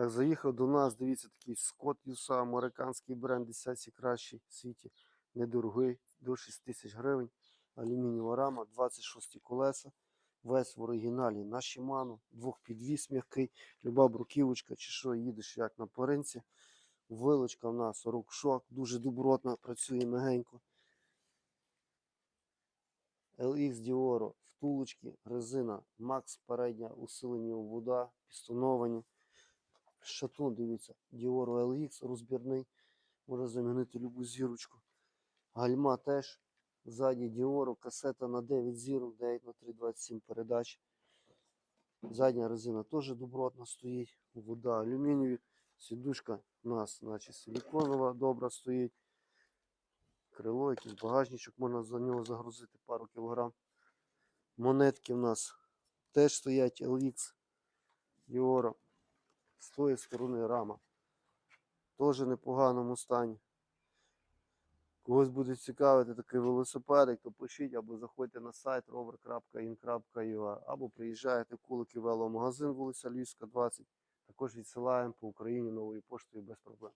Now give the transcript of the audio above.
Так, заїхав до нас, дивіться, такий Scott USA, американський бренд, 10 кращий в світі, недорогий, до 6 тисяч гривень. Алюмінієва рама, 26 колеса, весь в оригіналі на Shimano, двохпідвіс м'який, люба бруківочка чи що, їдеш як на поринці. Вилочка в нас рукшок, дуже добротна, працює мягенько. LX Dioro, втулочки, резина, Max передня, усилені вода, пістоновані. Шатун, дивіться, Dioro LX розбірний, може замінити любу зірочку. Гальма теж. Ззаді Dioro, касета на 9 зірок, 9 на 3,27 передач. Задня резина теж добротна стоїть. Вода алюмінієві. Сідушка у нас, наче силіконова, добра стоїть. Крило, якийсь багажничок, можна за нього загрузити пару кілограм. Монетки в нас теж стоять LX Dioro. З тої сторони рама. Теж непоганому стані. Когось буде цікавити такий велосипедик, то пишіть або заходьте на сайт rover.in.ua або приїжджаєте в Кулики веломагазин, вулиця Львівська, 20. Також відсилаємо по Україні новою поштою без проблем.